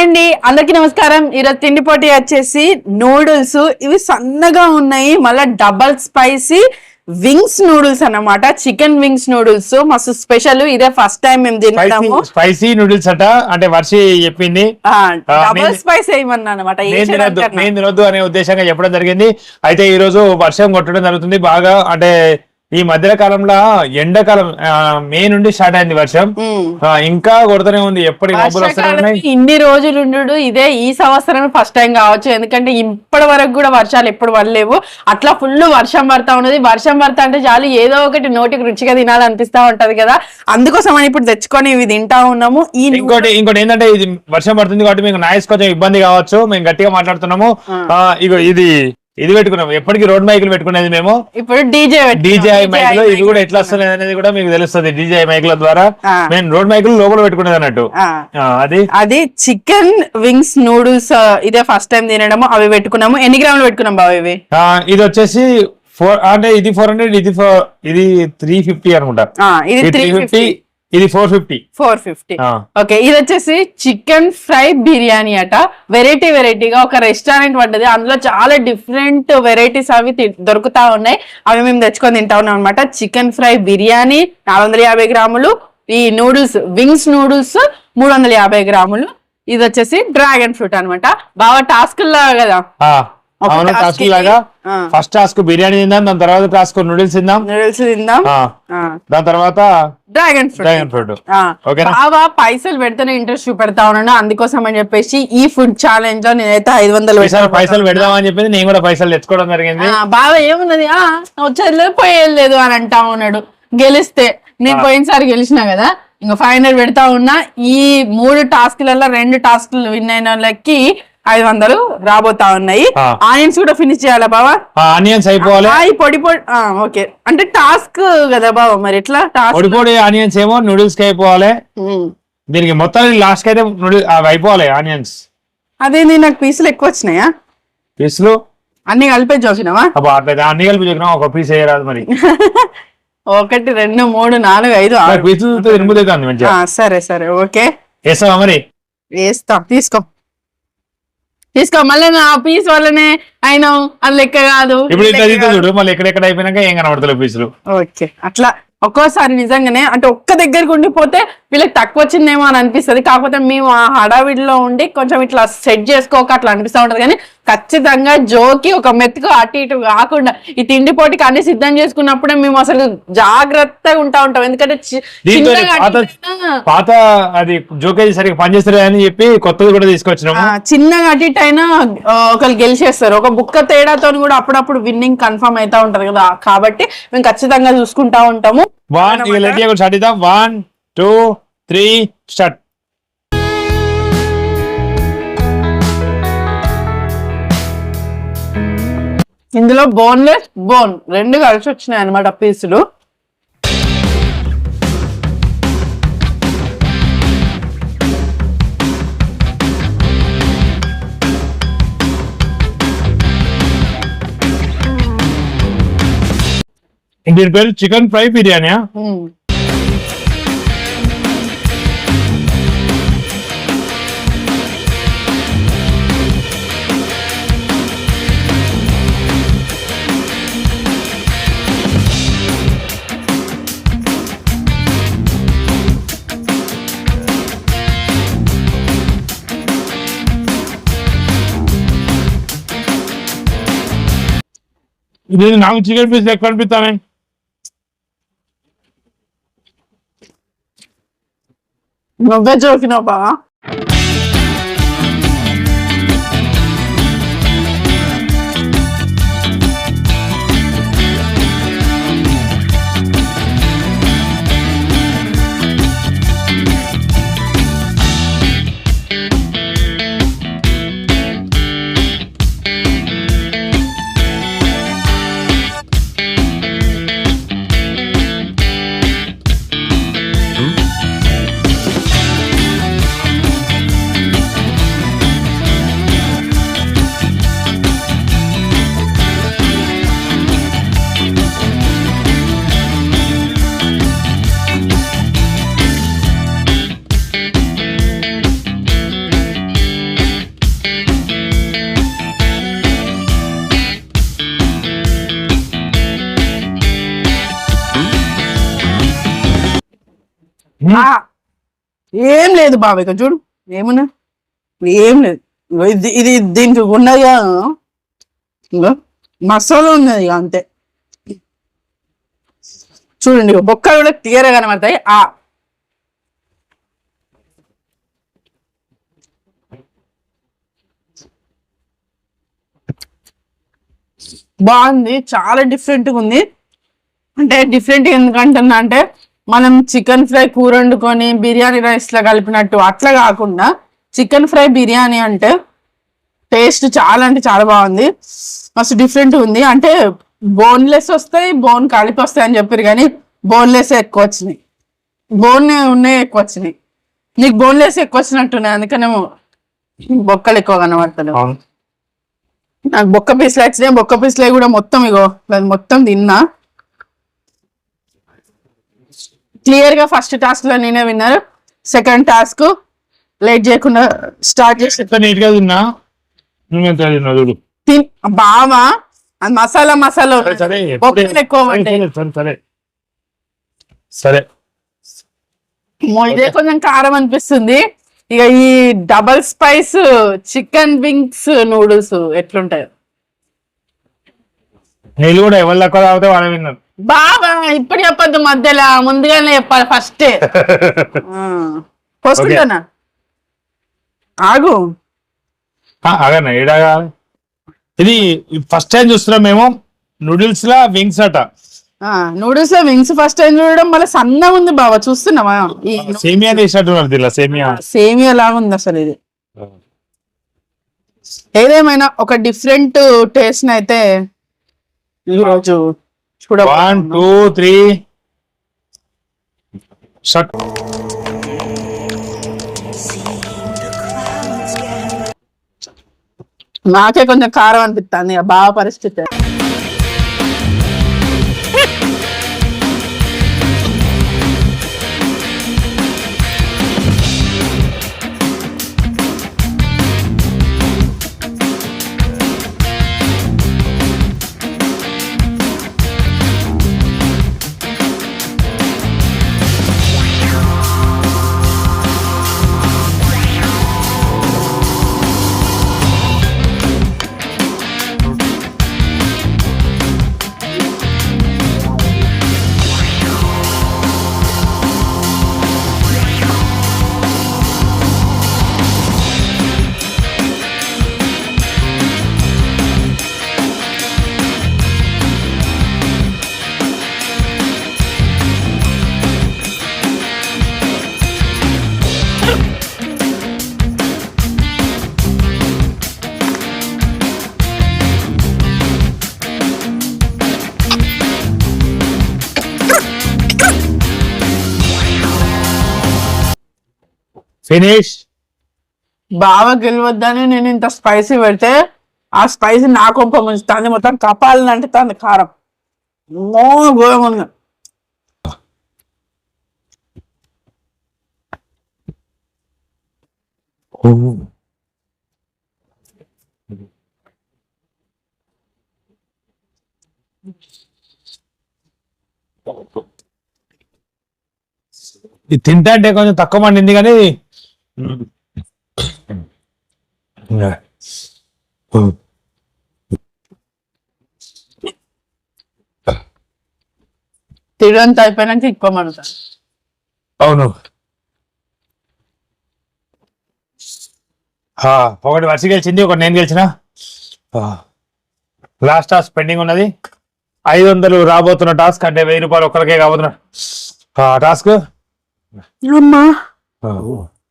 Hi అండి అందరికీ నమస్కారం. ఈరోజు తిండి పోటీ వచ్చేసి నూడిల్స్. ఇవి సన్నగా ఉన్నాయి మళ్ళీ డబల్ స్పైసీ వింగ్స్ నూడిల్స్ అన్నమాట. Chicken wings noodles. మస్తు స్పెషల్. ఇదే ఫస్ట్ టైం మేము స్పైసీ తింటాము. స్పైసీ నూడిల్స్ అట. అంటే వర్షి చెప్పింది. డబల్ స్పైస్ అనమాట నేను తినొద్దు అనే ఉద్దేశంగా చెప్పడం జరిగింది. అయితే ఈ రోజు వర్షం కొట్టడం జరుగుతుంది. బాగా అంటే ఈ మధ్య కాలంలో ఎండాకాలం మే నుండి స్టార్ట్ అయింది వర్షం. ఇంకా కొడుతూనే ఉంది. ఉన్నాయి. ఇన్ని రోజులు ఇదే ఈ సంవత్సరం ఫస్ట్ టైం కావచ్చు. ఎందుకంటే ఇప్పటి వరకు కూడా వర్షాలు ఎప్పుడు పడలేవు. అట్లా ఫుల్ వర్షం పడతా ఉన్నది. వర్షం పడతా అంటే చాలు ఏదో ఒకటి నోటికి రుచిగా తినాలనిపిస్తా ఉంటది కదా. అందుకోసం అని ఇప్పుడు తెచ్చుకొని ఇవి తింటా ఉన్నాము. ఇంకోటి ఇంకోటి ఏంటంటే ఇది వర్షం పడుతుంది కాబట్టి మీకు నాయిస్ కొంచెం ఇబ్బంది కావచ్చు. మేము గట్టిగా మాట్లాడుతున్నాము. ఇగో ఇది ఇది పెట్టుకున్నాము ఎప్పటికి రోడ్ మైకులు పెట్టుకునేది మేము. ఇప్పుడు డీజే డీజే మైక్లో ఇది కూడా ఎట్లా వస్తుంది అనేది కూడా మీకు తెలుస్తుంది డీజే మైకుల ద్వారా. మేము రోడ్ మైకులు లోపల పెట్టుకునేది అన్నట్టు. అది? అది చికెన్ వింగ్స్ నూడిల్స్ ఇదే ఫస్ట్ టైం తినడము అవి పెట్టుకున్నాము. ఎన్ని గ్రాములు పెట్టుకున్నాం బాబు ఇవి? ఇది వచ్చేసి ఫోర్ అంటే ఇది ఫోర్ హండ్రెడ్ ఇది ఫోర్ ఇది త్రీ ఫిఫ్టీ అనుకుంటా. ఇది త్రీ ఫిఫ్టీ. ఇది four fifty four fifty okay ఇది వచ్చేసి చికెన్ ఫ్రై బిర్యానీ అట. వెరైటీ వెరైటీగా ఒక రెస్టారెంట్ పడ్డది అందులో చాలా డిఫరెంట్ వెరైటీస్ అవి దొరుకుతా ఉన్నాయి. అవి మేము తెచ్చుకొని తింటా ఉన్నాం అనమాట చికెన్ ఫ్రై బిర్యానీ నాలుగు వందల యాభై గ్రాములు. ఈ నూడిల్స్ వింగ్స్ నూడిల్స్ మూడు వందల యాభై గ్రాములు. ఇది వచ్చేసి డ్రాగన్ ఫ్రూట్ అనమాట బాగా టాస్క్ కదా. ఒక అవును టాస్క్. లాగా. ఫస్ట్ టాస్క్ బిర్యానీ తిందాం దాని తర్వాత టాస్క్ నూడిల్స్ తిందాం. నూడిల్స్ తిందాం. దాని తర్వాత డ్రాగన్ ఫ్రూట్ డ్రాగన్ ఫ్రూట్ బాగా పైసలు పెడితేనే ఇంట్రెస్ట్ చూపెడతా ఉన్నాను. అందుకోసం అని చెప్పేసి ఈ ఫుడ్ ఛాలెంజ్లో నేనైతే ఐదు వందలు పైసలు పైసలు పెడదామని చెప్పింది నేను కూడా పైసలు తెచ్చుకోవడం జరిగింది. బాగా ఏమున్నది? ఆ వచ్చేది లేదు పోయేది లేదు అని అంటా ఉన్నాడు. గెలిస్తే. నేను పోయినసారి గెలిచినా కదా ఇంకా ఫైవ్ హండ్రెడ్ పెడతా ఉన్నా. ఈ మూడు టాస్క్లలో రెండు టాస్క్లు విన్ అయిన వాళ్ళకి ఐదు వందలు రాబోతా ఉన్నాయి. ఆనియన్స్ కూడా ఫినిష్ చేయాలా బావా? ఆనియన్స్ అయిపోవాలి. పొడి పొడి ఓకే. అంటే టాస్క్ కదా బావా మరి ఎట్లా టాస్క్? పొడి పొడి ఆనియన్స్ ఏమో నూడిల్స్కి అయిపోవాలి. దీనికి మొత్తం లాస్ట్ అయితే నూడిల్ అవి అయిపోవాలి ఆనియన్స్. అదేంది నాకు పీసులు ఎక్కువ వచ్చినాయా? పీసులు? అన్ని కలిపే చూసినావా? అన్ని కలిపి చెప్పినా ఒక పీస్ వేయరాదు మరి. ఒకటి రెండు మూడు నాలుగు ఐదు ఆరు. పీసులు సరే సరే ఓకే. వేస్తావా మరి? వేస్తా తీసుకో. తీసుకో మళ్ళీ నా పీస్ వల్లనే అయినా అది లెక్క కాదు. ఇప్పుడు ఇట్లా తీస్తే. చూడు మళ్ళీ ఎక్కడెక్కడ అయిపోయినాక ఏం కనబడతలేదు పీసులు ఓకే అట్లా ఒక్కోసారి నిజంగానే అంటే ఒక్క దగ్గరకు ఉండిపోతే వీళ్ళకి తక్కువ వచ్చిందేమో అని అనిపిస్తది. కాకపోతే మేము ఆ హడావిడిలో ఉండి కొంచెం ఇట్లా సెట్ చేసుకోక అట్లా అనిపిస్తూ ఉంటది. కానీ ఖచ్చితంగా జోకి ఒక మెతుకు అటు ఇటు కాకుండా ఈ తిండి పోటీకి అన్ని సిద్ధం చేసుకున్నప్పుడే మేము అసలు జాగ్రత్తగా ఉంటా ఉంటాం. ఎందుకంటే పాత అది జోకేజ్ సరిగ్గా పనిచేస్తారు అని చెప్పి కొత్తది కూడా తీసుకొచ్చినాము. ఆ, చిన్నగా అటు ఇటు అయినా ఒకరు గెలిచేస్తారు. ఒక బుక్క తేడాతో కూడా అప్పుడప్పుడు విన్నింగ్ కన్ఫర్మ్ అవుతా ఉంటది కదా. కాబట్టి మేము ఖచ్చితంగా చూసుకుంటా ఉంటాము. Start one two three start. ఇందులో బోన్లెస్ బోన్ రెండు కలిసి వచ్చినాయి అనమాట పీసులు దీని పేరు చికెన్ ఫ్రై బిర్యానీ ఉమ్. నాకు చికెన్ పీస్ ఎక్కువ అనిపిస్తానే నువ్వే జోకినావు ఏం లేదు బాబు ఇక చూడు ఏమున్నా? ఏం లేదు. ఇది ఇది దీనికి ఉన్నది ఇగో మసాలా ఉన్నది ఇక అంతే. చూడండి బొక్కలు కూడా క్లియర్గా కనబడతాయి. ఆ. బాగుంది చాలా డిఫరెంట్గా ఉంది. అంటే డిఫరెంట్ ఎందుకంటుందా అంటే మనం చికెన్ ఫ్రై కూర వండుకొని బిర్యానీ రైస్లో కలిపినట్టు అట్లా కాకుండా చికెన్ ఫ్రై బిర్యానీ అంటే టేస్ట్ చాలా అంటే చాలా బాగుంది. మస్తు డిఫరెంట్ ఉంది. అంటే బోన్లెస్ వస్తాయి బోన్ కలిపి వస్తాయి అని చెప్పారు కానీ బోన్లెస్ ఎక్కువ వచ్చినాయి. బోన్ ఉన్నాయి ఎక్కువ వచ్చినాయి. నీకు బోన్లెస్ ఎక్కువ వచ్చినట్టున్నాయి అందుకనేమో బొక్కలు ఎక్కువ కనబడతాయి అవును. నాకు బొక్క పీసులు వచ్చినాయి బొక్క పీసులు కూడా మొత్తం ఇగో మొత్తం తిన్నా. క్లియర్గా ఫస్ట్ టాస్క్లో నేనే విన్నారు సెకండ్ టాస్క్ లేట్ చేయకుండా స్టార్ట్ చేసి ఎంత నీట్గా తిన్నా. నువ్వు ఎంత తిన్నావు చూడు. తిన్ బావా అది మసాలా మసాలా సరే సరే బొక్కలు ఎక్కువ ఇదే కొంచెం కారం అనిపిస్తుంది. ఇక ఈ double spice chicken wings noodles ఎట్లుంటాయి. నీళ్ళు కూడా ఎవరు తక్కువ తాగితే వాళ్ళే విన్నారు బాబా ఇప్పుడు చెప్పొద్దు మధ్యలో. ముందుగానే చెప్పాలి ఫస్టే పోసుకుంటానా? ఆగు. అగన్నా ఏడాగా ఇది ఫస్ట్ టైం చూస్తున్నాం మేము. నూడిల్స్ లా వింగ్స్ అట. నూడిల్స్లో వింగ్స్ ఫస్ట్ టైం చూడడం మళ్ళీ సన్న ఉంది బాబా చూస్తున్నావా? సేమియా వేసినట్టున్నారు దీనిలో సేమియా. సేమియా లాగా ఉంది అసలు ఇది. ఏదేమైనా ఒక డిఫరెంట్ టేస్ట్ అయితే ఈరోజు చూడ వన్ టూ త్రీ షట్ నాకే కొంచెం కారం అనిపిస్తుంది బాగా పరిస్థితి. ఫినిష్ బాగా గెలవద్దని నేను ఇంత స్పైసీ పెడితే ఆ స్పైసీ నా కొంప ముంచుతుంది మొత్తం కపాలని అంటే తాను కారం. మో ఉంది. ఇది తింటా అంటే కొంచెం తక్కువ మండింది కానీ తిడంత అయిపోయినాక ఎక్కువ మడుతాను అవును. ఒకటి వర్ష గెలిచింది ఒకటి నేను గెలిచిన. లాస్ట్ టాస్క్ పెండింగ్ ఉన్నది. ఐదు వందలు రాబోతున్న టాస్క్ అంటే వెయ్యి రూపాయలు ఒక్కరికే కాబోతున్న. టాస్క్ అమ్మా.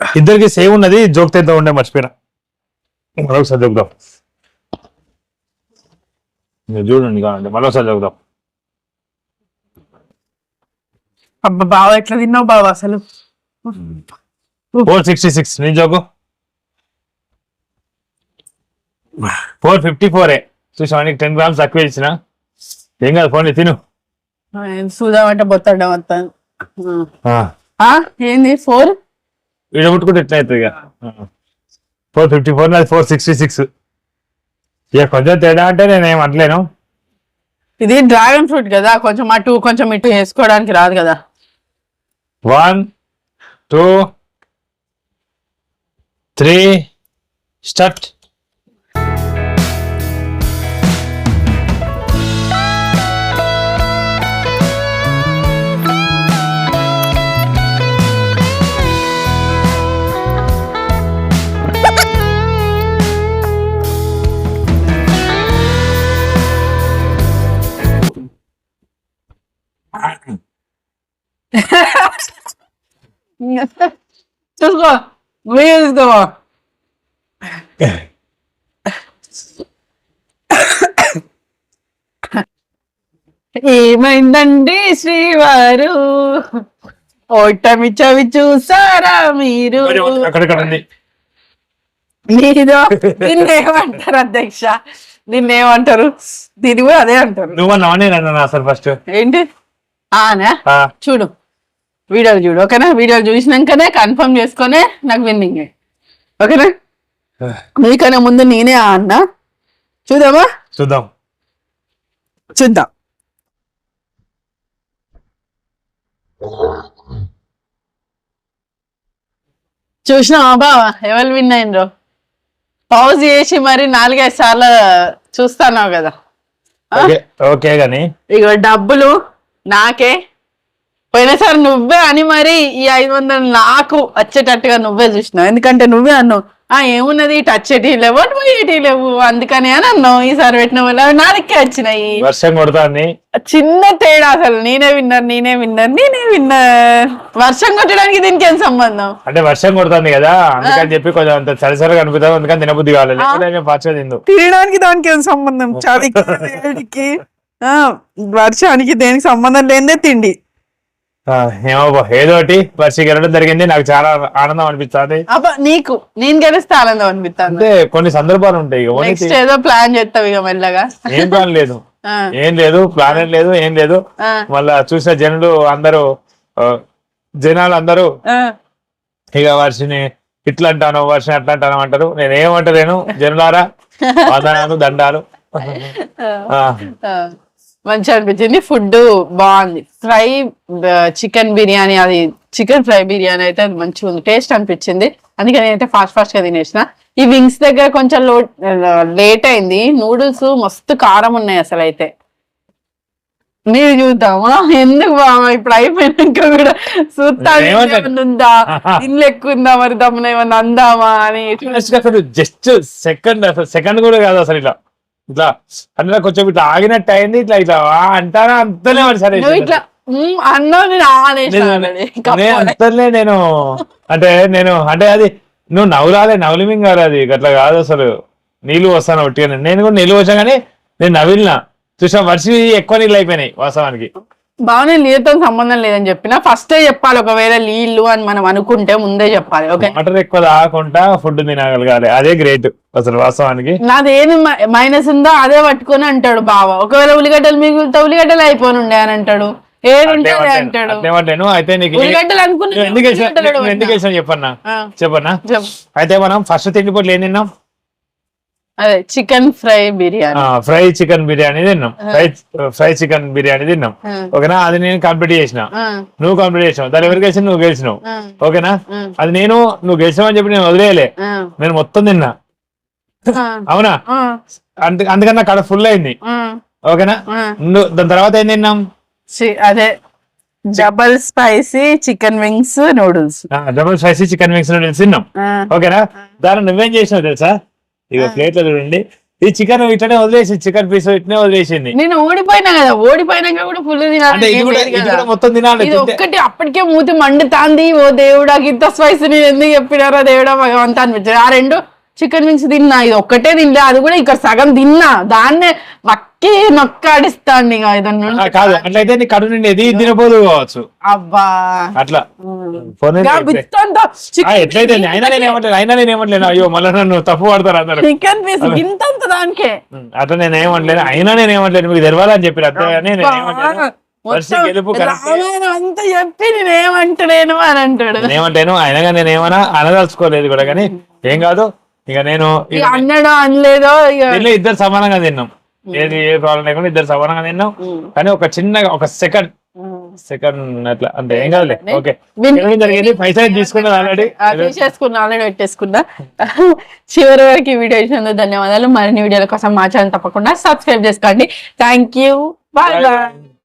ఇద్దరికి సేమ్ ఉన్నది జోక్ తెద్దాం ఉండే మర్చిపోయినా. మరొకసారి జోకుదాం మీరు చూడండి కావాలంటే మరొకసారి జోకుదాం అబ్బా బావ ఎట్లా తిన్నావు బావ అసలు? ఫోర్ సిక్స్టీ సిక్స్ నీ జోకు. ఫోర్ ఫిఫ్టీ ఫోరే. చూసావా నీకు టెన్ గ్రామ్స్ తక్కువ ఇచ్చిన. ఏం కాదు ఫోన్ తిను. చూద్దామంటే వస్తాను ఏంది ఫోర్? విడగొట్టుకుంటే ఎట్లా అవుతుంది ఇక ఫోర్ ఫిఫ్టీ ఫోర్ నాది ఫోర్ సిక్స్టీ సిక్స్ ఇక కొంచెం తేడా అంటే నేను ఏం అనలేను. ఇది డ్రాగన్ ఫ్రూట్ కదా కొంచెం అటు కొంచెం ఇటు వేసుకోవడానికి రాదు కదా. వన్ టూ త్రీ స్టార్ట్ చూసుకో వీడియో చూసుకో ఏమైందండి శ్రీవారు. ఓటమి చవి చూసారా మీరు అక్కడక్కడ ఉంది. నీదో దీన్ని ఏమంటారు అధ్యక్ష? దీన్ని ఏమంటారు దీన్ని కూడా అదే అంటారు. నువ్వు నేను అసలు ఫస్ట్ ఏంటి? ఆనా? చూడు. వీడియోలు చూడు ఓకేనా? వీడియోలు చూసినాకనే కన్ఫర్మ్ చేసుకొనే నాకు విన్నింగ్ ఓకేనా? మీకన్నా ముందు నేనే ఆ అన్న. చూద్దామా? చూద్దాం. చూద్దాం. చూసినావా బావా? ఎవరు విన్ అయినరో? పౌజ్ చేసి మరి నాలుగైదు సార్లు చూస్తాన్నావు కదా? ఓకే గాని. ఇగో డబ్బులు నాకే పోయినసారి నువ్వే అని మరి ఈ ఐదు వందలు నాకు వచ్చేటట్టుగా నువ్వే చూసినావు. ఎందుకంటే నువ్వే అన్నావు ఆ ఏమున్నది టచ్ ఎటీ లేవు అటు పోయేటి లేవు అందుకని అని అన్నావు. ఈసారి పెట్టిన వల్ల నాలుగే వచ్చినాయి. వర్షం కొడుతుంది చిన్న తేడా అసలు. నేనే విన్నర్ నేనే విన్నర్ నేనే విన్నర్. వర్షం కొట్టడానికి దీనికి ఏం సంబంధం? అంటే వర్షం కొడుతుంది కదా అందుకని చెప్పి కొంచెం అంత చలిసరిగా అనిపిస్తుంది అందుకని తినబుద్ధి కావాలి ఫాస్ట్ తిందు. తినడానికి దానికి ఏం సంబంధం? చలికి వేడికి. ఆ, వర్షానికి దేనికి సంబంధం లేదే తిండి. ఏమో బా, ఏదో ఒకటి వర్షం గెలవడం జరిగింది. నాకు చాలా ఆనందం అనిపిస్తుంది. అబ్బా నీకు నేను గెలిస్తే ఆనందం అనిపిస్తాను అంటే కొన్ని సందర్భాలు ఉంటాయి. ఏదో ప్లాన్ చేస్తావు ఇక మెల్లగా. ఏం ప్లాన్ లేదు. ఏం లేదు ప్లాన్ ఏం లేదు ఏం లేదు. మళ్ళా చూసిన జనులు అందరూ జనాలు అందరూ. ఇక వర్షిని ఇట్లా అంటాను వర్షం అట్లా అంటాను అంటారు. నేను ఏమంటలేను జనులారా. వందనాలు దండాలు. మంచిగా అనిపించింది. ఫుడ్ బాగుంది. ఫ్రై చికెన్ బిర్యానీ అది చికెన్ ఫ్రై బిర్యానీ అయితే అది మంచిగా ఉంది. టేస్ట్ అనిపించింది. అందుకని నేనైతే ఫాస్ట్ ఫాస్ట్గా తినేసిన. ఈ వింగ్స్ దగ్గర కొంచెం లో లేట్ అయింది. నూడిల్స్ మస్తు కారం ఉన్నాయి అసలు అయితే. మీరు చూద్దామా? ఎందుకు బాగా ఇప్పుడు అయిపోయినాక కూడా ఉందా? ఇల్లు ఎక్కువ ఉందా మరి? దమ్మున ఏమన్నా అందామా అని జస్ట్ సెకండ్ సెకండ్ కూడా కాదు అసలు ఇట్లా ఇట్లా అంటే కొంచెం ఇట్లా ఆగినట్టు అయింది ఇట్లా ఇట్లా అంటారా అంతనే మరి సరే ఇట్లా నేను. అంతలే నేను అంటే నేను అంటే అది నువ్వు నవ్వులాలే నవ్వులు మింగారు అది అట్లా కాదు అసలు. నీళ్ళు వస్తాను ఒట్టిగా నేను కూడా నీళ్ళు వచ్చాగానే నేను నవ్విలిన. చూసా వర్షం ఎక్కువ నీళ్ళు అయిపోయినాయి వాస్తవానికి. బాగానే నీళ్ళతో సంబంధం లేదని చెప్పిన ఫస్టే చెప్పాలి. ఒకవేళ నీళ్ళు అని మనం అనుకుంటే ముందే చెప్పాలి. ఓకే? వాటర్ ఎక్కువ తాగకుండా ఫుడ్ తినగలగాలి. అదే గ్రేట్ అసలు వాస్తవానికి. నాదేమి మైనస్ ఉందో అదే పట్టుకొని అంటాడు బావ. ఒకవేళ ఉల్లిగడ్డలు మిగులుతా ఉల్లిగడ్డలు అయిపోయి ఉండే అని అంటాడు. చెప్పన్నా? చెప్పన్నా? చెప్పు. అయితే మనం ఫస్ట్ తిండి పొట్లు ఏం తిన్నాం? Chicken fry biryani. Fry chicken biryani తిన్నాం. ఫ్రై ఫ్రై చికెన్ బిర్యానీ తిన్నాం. ఓకేనా? అది నేను కంప్లీట్ చేసిన. నువ్వు కంప్లీట్ చేసినావు. దాని ఎవరికి గెలిచి నువ్వు గెలిచినావు. ఓకేనా? అది నేను నువ్వు గెలిచావు అని చెప్పి నేను వదిలేయలే. నేను మొత్తం తిన్నా. అవునా? ఆ, అంత అందుకని కడ ఫుల్ అయింది. ఓకేనా. నువ్వు దాని తర్వాత ఏం తిన్నాం? అదే double spicy chicken wings noodles double spicy chicken mix noodles తిన్నాం. ఓకేనా? దాన్ని నువ్వేం చేసినావు తెలుసా? ఇక ప్లేట్లో చూడండి. ఈ చికెన్ ఇట్లనే వదిలేసి చికెన్ పీస్ ఇట్లనే వదిలేసింది. నేను ఓడిపోయినా కదా ఓడిపోయినాక కూడా ఫుల్ తినాలి. మొత్తం తినాలి. ఒక్కటి అప్పటికే మూతి మండుతాంది. ఓ దేవుడా ఇంత స్పైస్ నేను ఎందుకు చెప్పినారో దేవుడా భగవంతా అనిపించింది. ఆ రెండు చికెన్ వింగ్స్ తిన్నా. ఇది ఒక్కటే తినలే అది కూడా ఇక్కడ సగం తిన్నా. దాన్నే వక్కి నొక్కాడిస్తాండి ఆ, కాదు అట్లయితే నీ కడుపు నిండి ఇది తినపోదు కావచ్చు. అబ్బా. అట్లా. ఫోన్ ఎట్లయితే అయినా నేను ఏమంటాను అయినా నేను ఏమంటలేను. అయ్యో మళ్ళీ నన్ను తప్పు పడతారు అందరు. చికెన్ పీస్ ఇంతంత దానికే. అట్లా నేను ఏమంటలేను. అయినా నేను ఏమంటలేను. మీకు తెలవాలని చెప్పారు. అంతేగాని నేను ఏమంటాను అంతా చెప్పి నేను ఏమంటలేను అని అంటాడు. నేను ఏమంటాను అయినా నేను ఏమన్నా అనదలుచుకోలేదు కూడా. కానీ ఏం కాదు. ఇక నేను అన్నాడో అనలేదో ఇద్దరు సమానంగా తిన్నాం. ఏది ఏ ప్రాబ్లం లేకుండా ఇద్దరు సమానంగా తిన్నాం. కానీ ఒక చిన్నగా ఒక సెకండ్. సెకండ్ అట్లా అంతే ఏం కాదులే. ఓకే జరిగింది? పైసా తీసుకున్నది ఆల్రెడీ ఆ, తీసేసుకున్నా ఆల్రెడీ పెట్టేసుకున్నా. చివరి వరకు ఈ వీడియో ఇచ్చినందుకు ధన్యవాదాలు. మరిన్ని వీడియోల కోసం మా ఛానల్ తప్పకుండా సబ్స్క్రైబ్ చేసుకోండి. Thank you bye bye